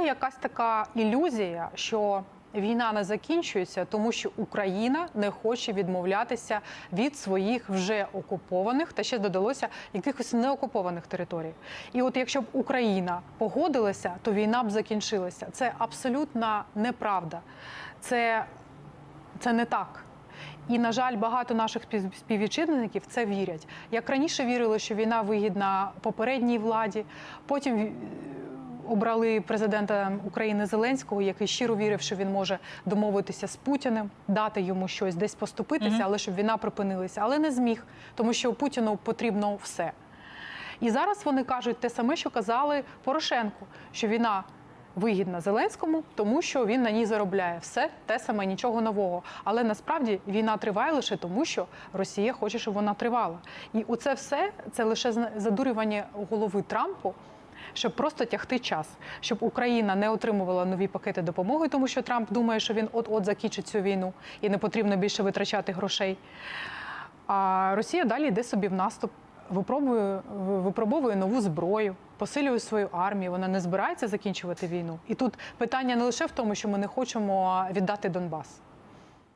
є якась така ілюзія, що війна не закінчується, тому що Україна не хоче відмовлятися від своїх вже окупованих та ще додалося якихось неокупованих територій. І от якщо б Україна погодилася, то війна б закінчилася. Це абсолютна неправда. Це, це не так. І, на жаль, багато наших спів- співвітчизників це вірять. Як раніше вірили, що війна вигідна попередній владі, потім обрали президента України Зеленського, який щиро вірив, що він може домовитися з Путіним, дати йому щось, десь поступитися, але щоб війна припинилася. Але не зміг, тому що Путіну потрібно все. І зараз вони кажуть те саме, що казали Порошенку, що війна вигідна Зеленському, тому що він на ній заробляє все те саме, нічого нового. Але насправді війна триває лише тому, що Росія хоче, щоб вона тривала. І оце все це лише задурювання голови Трампу. Щоб просто тягти час, щоб Україна не отримувала нові пакети допомоги, тому що Трамп думає, що він от-от закінчить цю війну і не потрібно більше витрачати грошей. А Росія далі йде собі в наступ, випробує, випробовує нову зброю, посилює свою армію. Вона не збирається закінчувати війну. І тут питання не лише в тому, що ми не хочемо віддати Донбас.